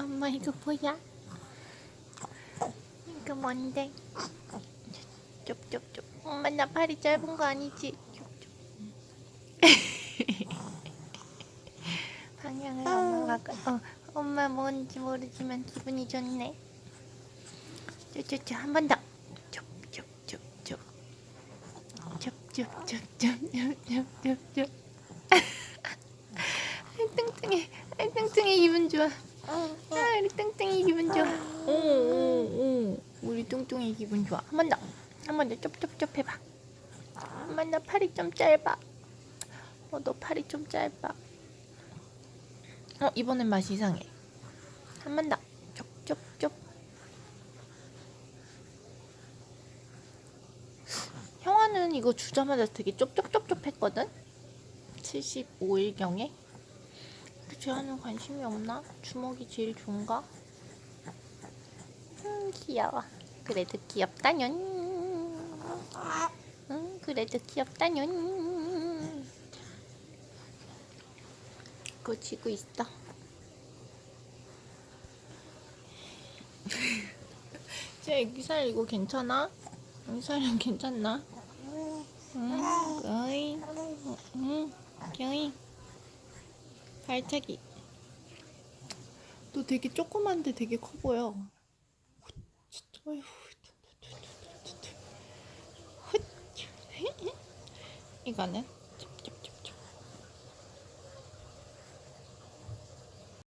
엄마 이거 뭐야? 이거 뭔데? 좁좁좁. 엄마 나 팔이 짧은 거 아니지? 방향을 엄마가 가- 어 엄마 뭔지 모르지만 기분이 좋네. 쪼쪼쪼 한번 더. 좁좁좁좁. 좁좁좁좁좁좁좁. 아이 뚱뚱해. 아이 뚱뚱해 기분 좋아. 아 우리 뚱뚱이 기분 좋아. 오 오 오 우리 뚱뚱이 기분 좋아. 한 번 더. 한 번 더 쩝쩝쩝 해봐. 엄마 나 팔이 좀 짧아. 어 너 팔이 좀 짧아. 어 이번엔 맛이 이상해. 한 번 더. 쩝쩝쩝. 형아는 이거 주자마자 되게 쩝쩝쩝쩝 했거든? 75일경에? 쟤는 관심이 없나? 주먹이 제일 좋은가? 음 귀여워 그래도 귀엽다년 음 그래도 귀엽다년 그거 지고 있어 쟤 애기살 이거 괜찮아? 애기살은 괜찮나? 응, 어이, 응, 경이, 발차기. 너 되게 조그만데 되게 커 보여. 어휴. 이거는